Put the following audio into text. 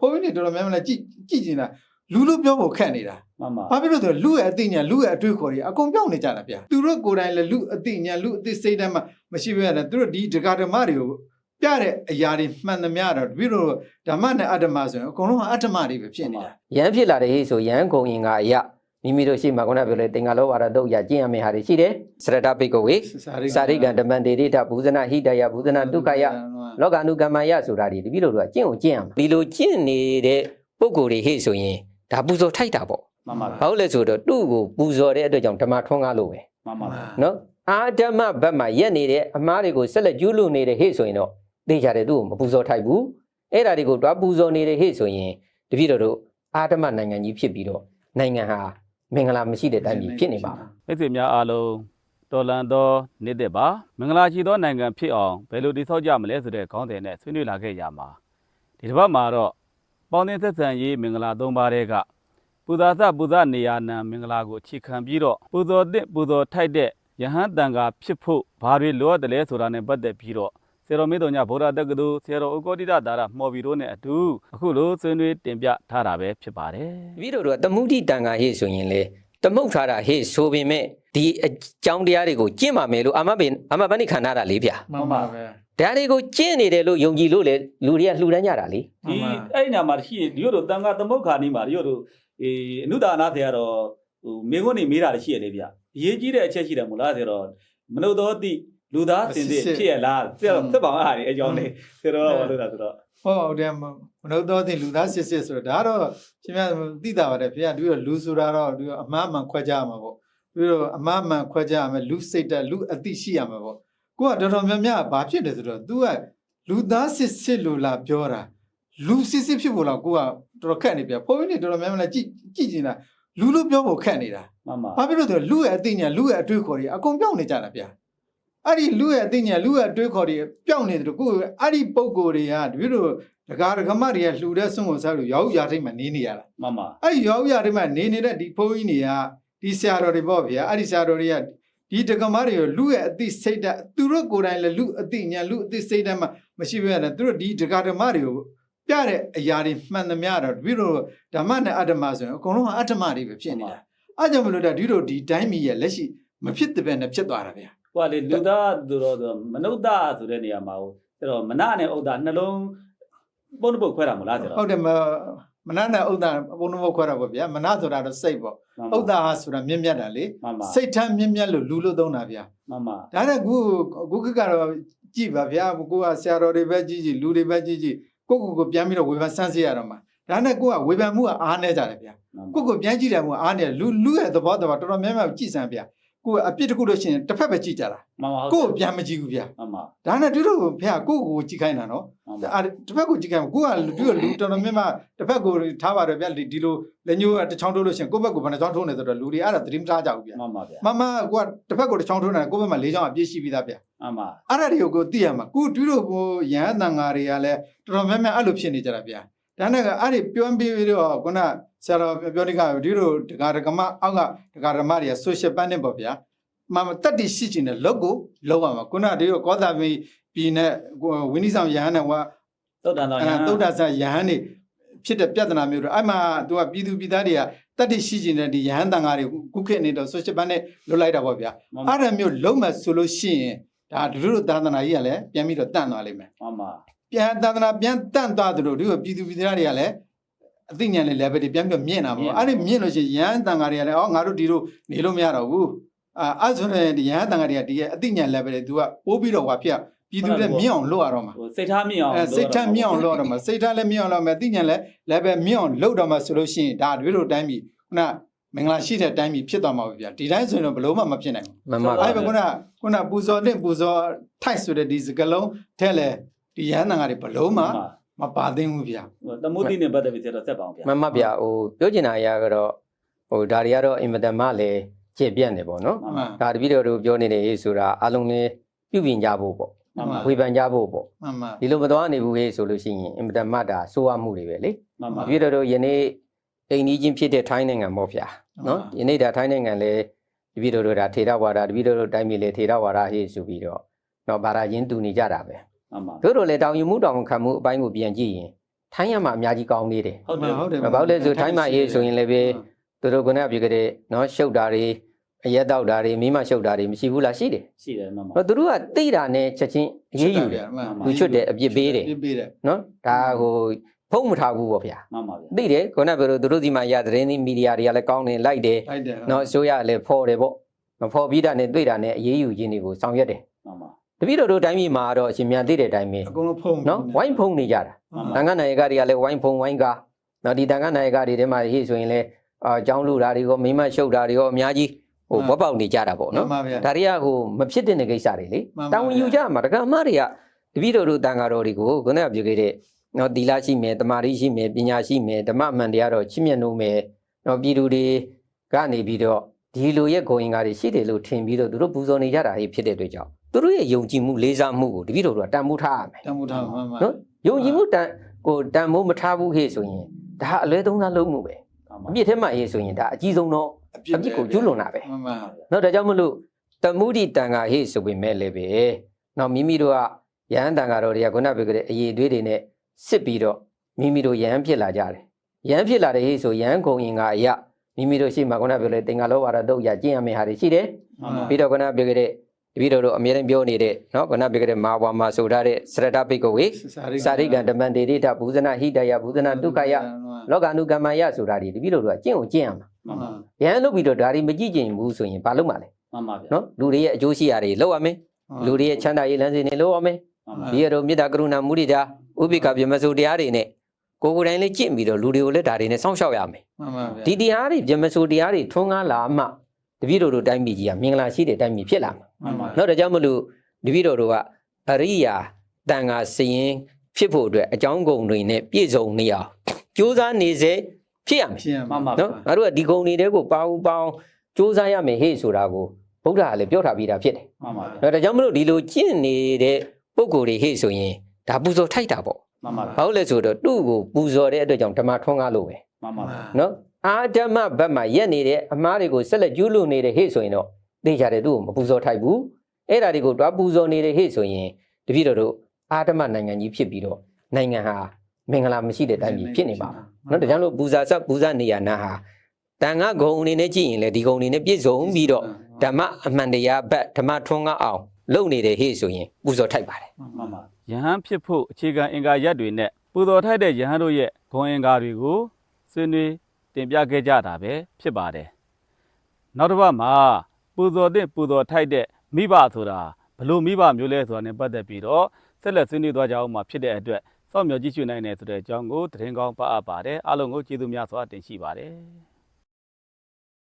ဘုန်းကြီးတွေတော်တော်များများလည်းကြည့်ကြည့်ကျင်တာလူလူပြောဖို့ခက်နေတာမှန်ပါဘာဖြစ်လို့လဲဆိုတော့လူရဲ့အသိဉာဏ်လူရဲ့အတွေ့အခေါ်တွေအကုန်ပြောင်းနေကြတာဗျာသူတို့ကိုယ်တိုင်လည်းလူအသိဉာဏ်လူအသိစိတ်ဓာတ်မှမရှိဘဲနဲ့သူတို့ဒီဒကာဓမ္မတွေကိုပြတဲ့အရာတွေမှန်သမျှတော့တပည့်တော်ဓမ္မနဲ့အတ္တမဆိုရင်အကုန်လုံးကအတ္တမတွေပဲဖြစ်နေတာရမ်းဖြစ်လာတဲ့ဟေ့ဆိုရမ်းကုန်ရင်ကအရာ မိမိတို့ရှိမှခုနပြောလေတင်္ဂလောဝါဒတုတ်ရကျင့်ရမယ့်ဟာတွေရှိတယ်စရတပိတ်ကဝေစာရိကံဓမ္မန္တေတိတဘူဇနာဟိတယဘူဇနာဒုက္ခယလောကနုကမ္မယဆိုတာဒီတပည့်တို့ကကျင့်ကိုကျင့်ရမှာဒီလိုကျင့်နေတဲ့ပုံကိုယ်တွေဟေ့ဆိုရင်ဒါပူဇော်ထိုက်တာပေါ့မှန်ပါဘာလို့လဲဆိုတော့သူ့ကိုပူဇော်တဲ့အတွက်ကြောင့်ဓမ္မထွန်းကားလို့ပဲမှန်ပါနော်အာဓမ္မဘက်မှာရက်နေတဲ့အမားတွေကိုဆက်လက်ကျူးလွန်နေတဲ့ဟေ့ဆိုရင်တော့သိကြတယ်သူ့ကိုမပူဇော်ထိုက်ဘူးအဲ့ဒါတွေကိုတွားပူဇော်နေတဲ့ဟေ့ဆိုရင်တပည့်တော်တို့အာဓမ္မနိုင်ငံကြီးဖြစ်ပြီးတော့နိုင်ငံဟာ မင်္ဂလာမရှိတဲ့တိုင်းပြည်ဖြစ်နေပါဘူးမိတ်ဆွေများအားလုံးတော်လန်သောနေ့သက်ပါမင်္ဂလာရှိသောနိုင်ငံဖြစ်အောင်ဘယ်လိုတည်ဆောက်ကြမလဲဆိုတဲ့ခေါင်းစဉ်နဲ့ဆွေးနွေးလာခဲ့ကြမှာဒီတစ်ပတ်မှာတော့ပေါင်းသင်းဆက်ဆံရေးမင်္ဂလာ၃ပါးတဲ့ကပူဇာသပူဇာနေယာနံမင်္ဂလာကိုအခြေခံပြီးတော့ပူဇော်တဲ့ပူဇော်ထိုက်တဲ့ယဟန်တန်ခါဖြစ်ဖို့ဘာတွေလိုအပ်တယ်လဲဆိုတာနဲ့ပတ်သက်ပြီးတော့ ဆရာတော်မေတ္တညာဗုဒ္ဓတက္ကသိုလ်ဆရာတော်ဥက္ကောတိတဒါရမှော်ပြီးတော့နဲ့အတူအခုလိုဆွေးနွေးတင်ပြထားတာပဲဖြစ်ပါတယ်တပည့်တော်တို့ကသမုဒိတန်ခါဟေ့ဆိုရင်လေသမုတ်ထားတာဟေ့ဆိုပေမဲ့ဒီအကြောင်းတရားတွေကိုကျင့်ပါမယ်လို့အာမဘင်အာမဘဏိခန္ဓာတာလေးဗျာမှန်ပါပဲဒါတွေကိုကျင့်နေတယ်လို့ယုံကြည်လို့လေလူတွေကလှူဒန်းကြတာလေဒီအဲ့ဒီနာမှာရှိဒီတို့တန်ခါသမုတ်ခါနီးမှာဒီတို့အေးအနုဒါနာဆရာတော်ဟိုမင်းကုန်းနေမေးတာလည်းရှိရလေဗျအရေးကြီးတဲ့အချက်ရှိတယ်မို့လားဆရာတော်မနုဿောတိ လူသားစင်စစ်ဖြစ်ရလားဆရာတော်သက်ပါအားဒီအကြောင်းလေးဆရာတော်ကဘာလို့လဲဆိုတော့ဟုတ်တယ်မမနုဿောသိလူသားစစ်စစ်ဆိုတော့ဒါတော့ရှင်များသိတာပါတယ်ဖေကဒီတော့လူဆိုတာတော့ဒီအမှားမှန်ခွဲကြရမှာပေါ့ဒီတော့အမှားမှန်ခွဲကြရမယ်လူစိတ်တက်လူအသိရှိရမှာပေါ့ကိုကတော်တော်များများဘာဖြစ်လဲဆိုတော့ तू ကလူသားစစ်စစ်လို့လာပြောတာလူစစ်စစ်ဖြစ်ဖို့လားကိုကတော်တော်ခက်နေပြဘုန်းကြီးတွေတော်တော်များများလည်းကြည့်ကြည့်ကျင်တာလူလို့ပြောဖို့ခက်နေတာမှန်ပါဘာဖြစ်လို့လဲဆိုတော့လူရဲ့အသိဉာဏ်လူရဲ့အတွေ့အခေါ်တွေအကုန်ပြောင်းနေကြတာဗျာ အဲ့ဒီလူရဲ့အသိဉာဏ်လူရဲ့အတွေ့အခေါ်တွေပြောင်းနေတယ်လို့ကိုယ်အဲ့ဒီပုံကိုယ်တွေကတပည့်တို့ဒကာဒကမတွေကလှူတဲ့ဆွန့်ကိုစားလို့ရောက်ရာထိတ်မှနေနေရတာမှန်ပါအဲ့ဒီရောက်ရာထိတ်မှနေနေတဲ့ဒီဘုန်းကြီးတွေကဒီဆရာတော်တွေပေါ့ဗျာအဲ့ဒီဆရာတော်တွေကဒီဒကမတွေကိုလူရဲ့အသိစိတ်ဓာတ်သူတို့ကိုယ်တိုင်လည်းလူအသိဉာဏ်လူအသိစိတ်ဓာတ်မှမရှိဘဲနဲ့သူတို့ဒီဒကာဒမတွေကိုပြတဲ့အရာတွေမှန်သမျှတော့တပည့်တို့ဓမ္မနဲ့အတ္တမဆိုရင်အကုန်လုံးကအတ္တမတွေပဲဖြစ်နေတာအဲ့ကြောင့်မလို့ဒါဒီလိုဒီတိုင်းမီရဲ့လက်ရှိမဖြစ်တဲ့ဘက်နဲ့ဖြစ်သွားတာဗျာ ဟိုကလေလူသားသူတော်ဆိုမနုဿဆိုတဲ့နေရာမှာဟိုဆရာတော်မနနဲ့ဥဒ္ဒါနှလုံးပုံတစ်ပုတ်ခွဲတာမို့လားဆရာဟုတော်တ်တယ်မမနနဲ့ဥဒ္ဒါဘုံနှုတ်ခွဲတာပေါ့ဗျာမနဆိုတာတော့စိတ်ပေါ့ဥဒ္ဒါဟာဆိုတာမြင့်မြတ်တာလေမှန်ပါစိတ်ထမ်းမြင့်မြတ်လို့လူလို့သုံးတာဗျာမှန်ပါဒါနဲ့ခုခုကကတော့ကြည့်ပါဗျာကိုကဆရာတော်တွေပဲကြည့်ကြည့်လူတွေပဲကြည့်ကြည့်ကိုကိုကိုပြန်ပြီးတော့ဝေဖန်ဆန်းစစ်ရတော့မှာဒါနဲ့ကိုကဝေဖန်မှုကအားနေကြတယ်ဗျာကိုကိုပြန်ကြည့်တယ်မှုကအားနေတယ်လူလူရဲ့သဘောတဘာတော်တော်များများကြည့်စမ်းဗျာ ကိုကအပြစ်တစ်ခုလို့ရှိရင်တစ်ဖက်ပဲကြည့်ကြတာမှန်ပါကိုကိုပြန်မကြည့်ဘူးဗျာမှန်ပါဒါနဲ့တူတို့ဖေကကိုကိုကြည့်ခိုင်းတာနော်မှန်ပါအာတစ်ဖက်ကိုကြည့်ခိုင်းကိုကလူတူလူတော်တော်များများတစ်ဖက်ကိုထားပါတယ်ဗျာဒီလိုလက်ညှိုးတစ်ချောင်းထိုးလို့ရှိရင်ကိုယ့်ဘက်ကိုဘယ်နှချောင်းထိုးနေဆိုတော့လူတွေအဲ့ဒါသတိမထားကြဘူးဗျာမှန်ပါဗျာမမကိုကတစ်ဖက်ကိုတစ်ချောင်းထိုးနေကိုယ့်ဘက်မှာလေးချောင်းအပြည့်ရှိပြီးသားဗျာမှန်ပါအဲ့ဒါတွေကိုကိုသိရမှာကိုတူတို့ကိုရဟန်းတန်ဃာတွေကလည်းတော်တော်များများအဲ့လိုဖြစ်နေကြတာဗျာဒါနဲ့ကအဲ့ဒီပြောပြီးပြီးတော့ခုန ဆရာတော်ပြောနေကဒီလိုဒကာဒကမအောက်ကဒကာဓမ္မတွေက social banding ပေါ့ဗျာမမတက်တိရှိချင်တဲ့လောက်ကိုလောက်ရမှာခုနဒီတော့ကောသာမီပြည်နဲ့ဝင်းနီဆောင်ရဟန်းနဲ့ဟိုသုတ်တန်တော်အဲညာသုဒ္ဓဆာယဟန်နေဖြစ်တဲ့ပြဿနာမျိုးတော့အဲ့မှာသူကပြည်သူပြည်သားတွေကတတ္တိရှိကျင်တဲ့ဒီယဟန်တန်ဃာတွေကုခေတ်နေတော့ social ဘန်နဲ့လွတ်လိုက်တာပေါ့ဗျာအဲ့ဒါမျိုးလုံးမဲ့ဆိုလို့ရှိရင်ဒါတို့တို့သာသနာကြီးကလည်းပြန်ပြီးတော့တန့်သွားလိမ့်မယ်မှန်ပါပြန်သာသနာပြန်တန့်သွားသလိုဒီပြည်သူပြည်သားတွေကလည်း အသိဉာဏ်နဲ့ level တွေပြန်ပြီးတော့မြင့်တာပေါ့အဲ့ဒီမြင့်လို့ရှိရင်ယဟန်တန်ဃာတွေကလည်းအော်ငါတို့ဒီလိုနေလို့မရတော့ဘူးအာအဲ့ဆိုရင်ဒီယဟန်တန်ဃာတွေကဒီရဲ့အသိဉာဏ် level တွေ तू ကပိုးပြီးတော့ဟွာဖြစ်ပြည်သူတွေမြင့်အောင်လုပ်ရတော့မှာဟိုစိတ်ထားမြင့်အောင်အဲစိတ်ထက်မြင့်အောင်လုပ်တော့မှာစိတ်ထက်လည်းမြင့်အောင်လုပ်မယ်သိဉာဏ်လည်းလည်းပဲမြင့်အောင်လုပ်တော့မှာဆိုလို့ရှိရင်ဒါတွေလိုတိုင်းပြီခုနမင်္ဂလာရှိတဲ့တိုင်းပြီဖြစ်သွားမှာပဲဗျာဒီတိုင်းဆိုရင်တော့ဘလို့မှမဖြစ်နိုင်ဘူးမမအဲ့ပါပဲခုနခုနပူဇော်တဲ့ပူဇော်ထိုက်ဆိုတဲ့ဒီစကလုံးထဲလဲဒီရဟန်းတန်ကတွေဘလို့မှ မပါသင့်ဘူးဗျာဟိုသမုဒ္တိနဲ့ပတ်သက်ပြီးဆရာတော်ဆက်ပါအောင်ဗျာမမဗျာဟိုပြောချင်တာအရာကတော့ဟိုဒါတွေကတော့အင်မတန်မှလည်းကျင့်ပြတ်နေပေါ့နော်မှန်ပါဒါတပည့်တော်တို့ပြောနေတယ်ဟေးဆိုတာအလုံးလေးပြုပြင်ကြဖို့ပေါ့မှန်ပါဝေဖန်ကြဖို့ပေါ့မှန်မှန်ဒီလိုမသွားနေဘူးဟေးဆိုလို့ရှိရင်အင်မတန်မှဒါစိုးရမှုတွေပဲလေမှန်ပါတပည့်တော်တို့ယနေ့အိမ်ကြီးချင်းဖြစ်တဲ့ထိုင်းနိုင်ငံပေါ့ဗျာနော်ယနေ့ဒါထိုင်းနိုင်ငံလေတပည့်တော်တို့ဒါထေရဝါဒတပည့်တော်တို့တိုင်းပြည်လေထေရဝါဒဟေးဆိုပြီးတော့တော့ဘာသာရင်းတူနေကြတာပဲမှန်ပါ တို့တို့လည်းတောင်ယူမှုတောင်ခံမှုအပိုင်းကိုပြန်ကြည့်ရင်ထိုင်းရမှာအများကြီးကောင်းနေတယ်ဟုတ်တယ်ဟုတ်တယ်ဘာလို့လဲဆိုထိုင်းမှာရေးဆိုရင်လည်းပဲသူတို့ကလည်းပြကြတဲ့နော်ရှုပ်တာတွေအရက်တောက်တာတွေမိမရှုပ်တာတွေမရှိဘူးလားရှိတယ်ရှိတယ်မှန်ပါတော့သူတို့ကတိတာနဲ့ချက်ချင်းအရေးယူတယ်သူချွတ်တယ်အပြစ်ပေးတယ်ပြစ်ပေးတယ်နော်ဒါဟိုဖုံးမထားဘူးပေါ့ဗျာမှန်ပါဗျာသိတယ်ခုနကပြောလို့သူတို့ဒီမှာရသတင်းမီဒီယာတွေကလည်းကောင်းတယ်လိုက်တယ်လိုက်တယ်နော်အစိုးရကလည်းဖော်တယ်ပေါ့မဖော်ပြီးတာနဲ့တွေ့တာနဲ့အရေးယူခြင်းတွေကိုဆောင်ရွက်တယ်မှန်ပါ တပည့်တော်တို့တိုင်းပြည်မှာတော့အရှင်မြန်သိတဲ့အတိုင်းပဲအကုန်လုံးဖုံးနော်ဝိုင်းဖုံးနေကြတာတန်ခါနိုင်ကတွေကလည်းဝိုင်းဖုံဝိုင်းကားနော်ဒီတန်ခါနိုင်ကတွေထဲမှာဟိဆိုရင်လည်းအာအကြောင်းလူတာတွေရောမိမရှုပ်တာတွေရောအများကြီးဟိုဘွက်ပေါက်နေကြတာပေါ့နော်နော်မှန်ပါဗျာဒါတွေကဟိုမဖြစ်တဲ့ကိစ္စတွေလေမှန်ပါတာဝန်ယူကြမှာတက္ကမတွေကတပည့်တော်တို့တန်ခါတော်တွေကိုခုနကပြောခဲ့တဲ့နော်သီလရှိမယ်တမာရီရှိမယ်ပညာရှိမယ်ဓမ္မအမှန်တရားတော့ချစ်မြတ်နိုးမယ်နော်ပြည်သူတွေကနေပြီးတော့ဒီလိုရဲ့ဂုဏ်ရင်ကားတွေရှိတယ်လို့ထင်ပြီးတော့သူတို့ပူဇော်နေကြတာဟိဖြစ်တဲ့အတွက်ကြောင့် သူတို့ရဲ့ယုံကြည်မှုလေးစားမှုကိုတပည့်တော်တို့ကတန်ဖိုးထားရမယ်တမှုထားမှန်ပါနော်ယုံကြည်မှုတန်ကိုတန်မိုးမထားဘူးခေဆိုရင်ဒါအလွဲသုံးစားလုံးမှုပဲမှန်ပါအပြစ်ထဲမှာရေးဆိုရင်ဒါအကြီးဆုံးတော့အပြစ်ကိုကျူးလွန်တာပဲမှန်ပါနော်ဒါကြောင့်မလို့တမှုတိတန်ခါဟေ့ဆိုပေမဲ့လည်းပဲနော်မိမိတို့ကယဟန်တန်ခါတော်တွေကခုနပြောခဲ့တဲ့အရေးတွေးတွေနဲ့စစ်ပြီးတော့မိမိတို့ယဟန်ဖြစ်လာကြတယ်ယဟန်ဖြစ်လာတဲ့ဟေ့ဆိုယဟန်ဂုံရင်ကအရာမိမိတို့ရှိမှခုနပြောလေတင်္ဂါလောဘာရတော့ရကျင့်ရမယ့်ဟာတွေရှိတယ်မှန်ပါပြီးတော့ခုနပြောခဲ့တဲ့ တပည့်တော်တို့အမြဲတမ်းပြောနေတဲ့နော်ခုနပြောခဲ့တဲ့မာဝါမှာဆိုထားတဲ့စရတပိတ်ကိုဝေစာရိကံဓမ္မံဒေတိတဘူဇနာဟိတယဘူဇနာဒုက္ခယလောကနုကမ္မယဆိုတာဒီတပည့်တော်တို့ကကျင့်ကိုကျင့်ရမှာမှန်ပါယဟန်လုပ်ပြီးတော့ဒါတွေမကြည့်ကျင်ဘူးဆိုရင်ဘာလုပ်မှာလဲမှန်ပါဗျာနော်လူတွေရဲ့အကျိုးရှိရာတွေလုပ်ရမယ်လူတွေရဲ့ချမ်းသာရေးလမ်းစဉ်တွေလုပ်ရမယ်မှန်ပါဒီရတော့မေတ္တာကရုဏာမုဒိတာဥပိ္ပခပြမစုတရားတွေနဲ့ကိုယ်ကိုယ်တိုင်လေးကျင့်ပြီးတော့လူတွေကိုလည်းဒါတွေနဲ့စောင့်ရှောက်ရမယ်မှန်ပါဗျာဒီတရားတွေပြမစုတရားတွေထွန်းကားလာမှ တပည့်တော်တို့တိုင်းပြည်ကြီးကမင်္ဂလာရှိတဲ့တိုင်းပြည်ဖြစ်လာမှာမှန်ပါနော်ဒါကြောင့်မလို့တပည့်တော်တို့ကအရိယာတန်ခါစရင်ဖြစ်ဖို့အတွက်အကြောင်းကုန်တွေနဲ့ပြည့်စုံနေအောင်ကြိုးစားနေစေဖြစ်ရမယ်ရှင်းမှန်ပါနော်ငါတို့ကဒီကုန်တွေကိုပေါင်းပေါင်းကြိုးစားရမယ်ဟေ့ဆိုတာကိုဗုဒ္ဓကလည်းပြောထားပြီးသားဖြစ်တယ်မှန်ပါနော်ဒါကြောင့်မလို့ဒီလိုကျင့်နေတဲ့ပုံကိုယ်တွေဟေ့ဆိုရင်ဒါပူဇော်ထိုက်တာပေါ့မှန်ပါဘာလို့လဲဆိုတော့သူ့ကိုပူဇော်တဲ့အတွက်ကြောင့်ဓမ္မထွန်းကားလို့ပဲမှန်ပါနော် အာဓမ္မဘက်မှာရက်နေတဲ့အမားတွေကိုဆက်လက်ကျူးလွန်နေတဲ့ဟေ့ဆိုရင်တော့သိကြတယ်သူ့ကိုမပူဇော်ထိုက်ဘူးအဲ့ဒါတွေကိုတွားပူဇော်နေတဲ့ဟေ့ဆိုရင်တပည့်တော်တို့အာဓမ္မနိုင်ငံကြီးဖြစ်ပြီးတော့နိုင်ငံဟာမင်္ဂလာမရှိတဲ့တိုင်းပြည်ဖြစ်နေပါနော်ဒါကြောင့်လို့ပူဇာဆက်ပူဇာနေရနာဟာတန်ခါဂုံအနေနဲ့ကြည့်ရင်လေဒီဂုံအနေနဲ့ပြည့်စုံပြီးတော့ဓမ္မအမှန်တရားဘက်ဓမ္မထွန်းကားအောင်လုပ်နေတဲ့ဟေ့ဆိုရင်ပူဇော်ထိုက်ပါတယ်မှန်ပါယဟန်ဖြစ်ဖို့အခြေခံအင်္ဂါရက်တွေနဲ့ပူတော်ထိုက်တဲ့ယဟန်တို့ရဲ့ဂုဏ်အင်္ဂါတွေကိုဆွေးနွေး တင်ပြခဲ့ကြတာပဲဖြစ်ပါတယ်နောက်တစ်ပတ်မှာပူဇော်တဲ့ပူဇော်ထိုက်တဲ့မိဘဆိုတာဘလို့မိဘမျိုးလဲဆိုတာနဲ့ပတ်သက်ပြီးတော့ဆက်လက်ဆွေးနွေးသွားကြအောင်မှာဖြစ်တဲ့အတွက်စောင့်မျှော်ကြည့်ရှုနိုင်တယ်ဆိုတဲ့အကြောင်းကိုသတင်းကောင်းပါအပ်ပါတယ်အားလုံးကိုကျေးဇူးများစွာတင်ရှိပါတယ်